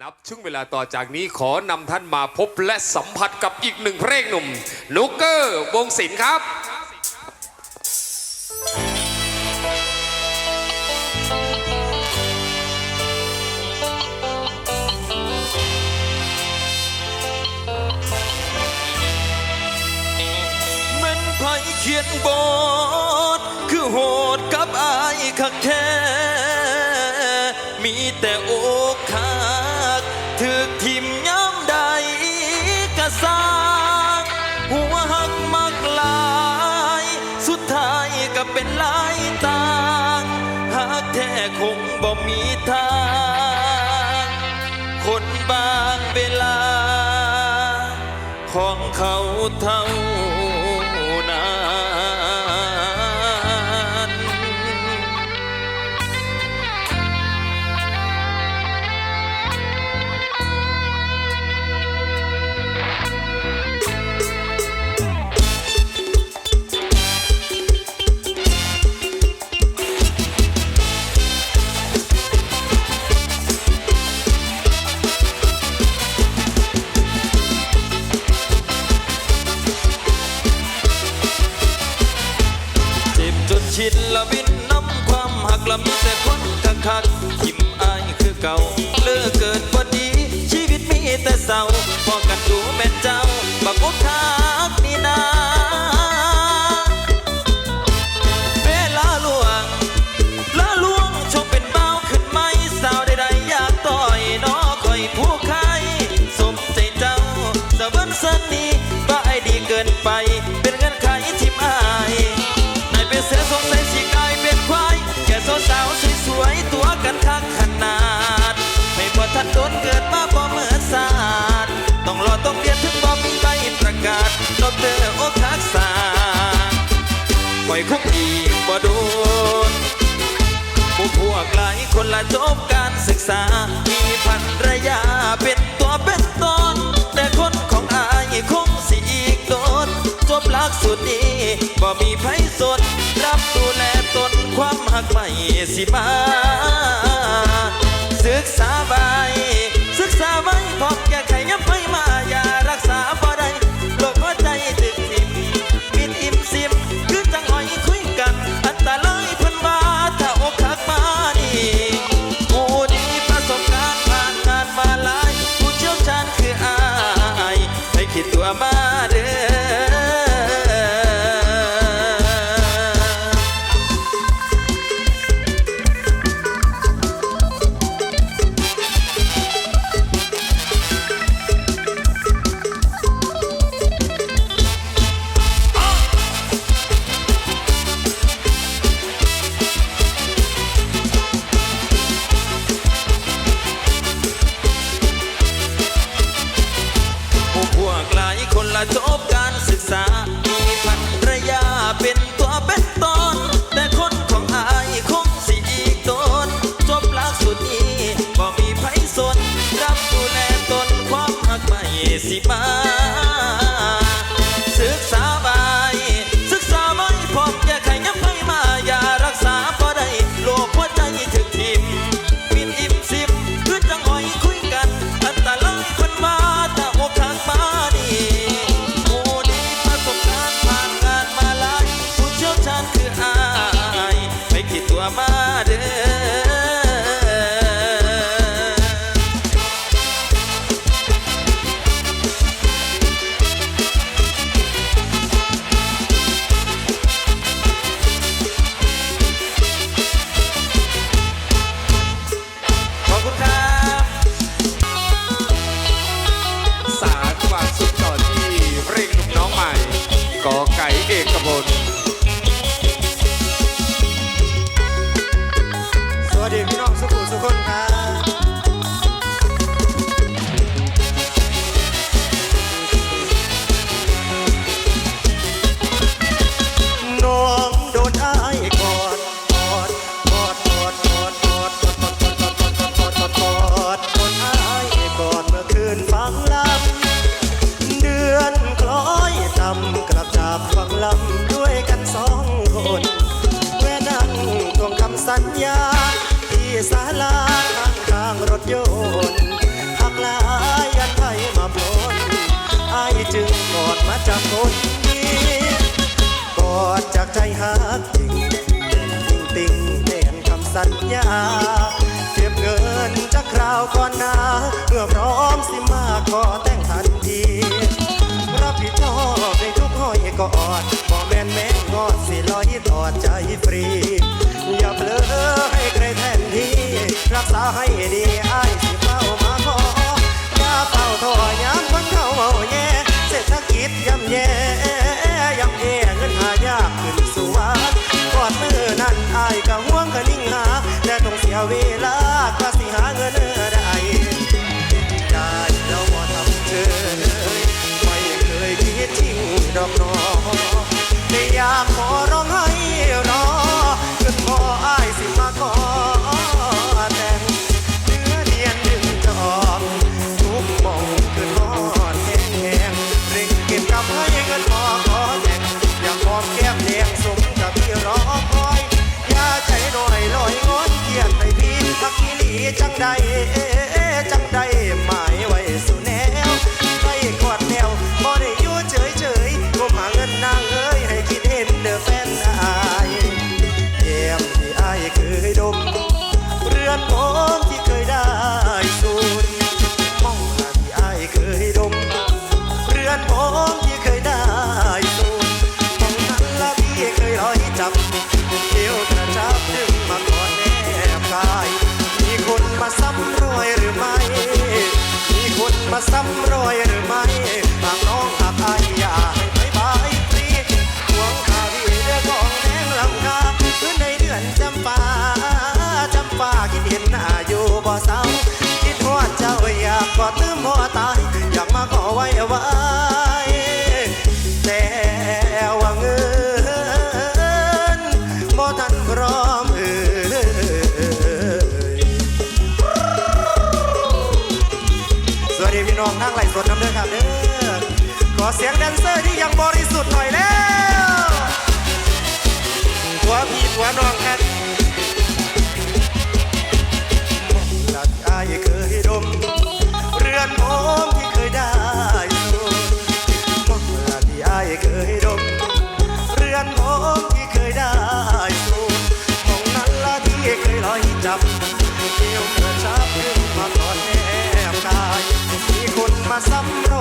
นับช่วงเวลาต่อจากนี้ขอนำท่านมาพบและสัมผัสกับอีกหนึ่งเพลงหนุ่มนุกเกอร์วงศิลป์ครับแมันไผเขียนบทคือโหดกับอายคักแท้มีแต่โอ บ่มีทาง คนบางเวลา ของเขาเท่า ชินละวินน้ำความหักละมีแต่คนคักคักๆยิ้มอายคือเก่าเลิกเกิดพอดี ชีวิตมีแต่เศร้าพอกันดูแม่เจ้าบักอกทักนี่นาเวลาล่วงละล่วงชมเป็นเบาขึ้นไหมสาวใดๆอยากต่อยน้อคอยผู้ใครสมใจเจ้าสะเบิ้นสนีบ้าไอดีเกินไป ปล่อยคงอีกบ่โดนผู้พวกหลายคนละจบการศึกษา มีภรรยาเป็นตัวเป็นตนแต่คนของอายคงสิอีกโดนจบหลักสุดนี้บ่มีไผสน รับดูแลตนความหักไม่สิมา สิมา ญา เก็บเงินจากคราวก่อนนาเพื่อพร้อมสิมาขอแต่งทันทีรับผิดชอบในทุกห้อยกอดบ่แม่นแม่งอดสิลอยตอดใจฟรี อย่าเผลอให้ใครแทนที่รักษาให้ดี ขอเสียงแดนเซอร์ที่ยังบริสุทธิ์หน่อยแล้วหัวพี่หัวน้องกันหลักอายเคยดม เรือนโอมที่เคยได้โดนหลักอายเคยดม เรือนโอมที่เคยได้โดนห้องนั้นละที่เคยลอยจับเที่ยวกระชับเพิ่งมาตอนแนบกายมีคนมาซ้ำ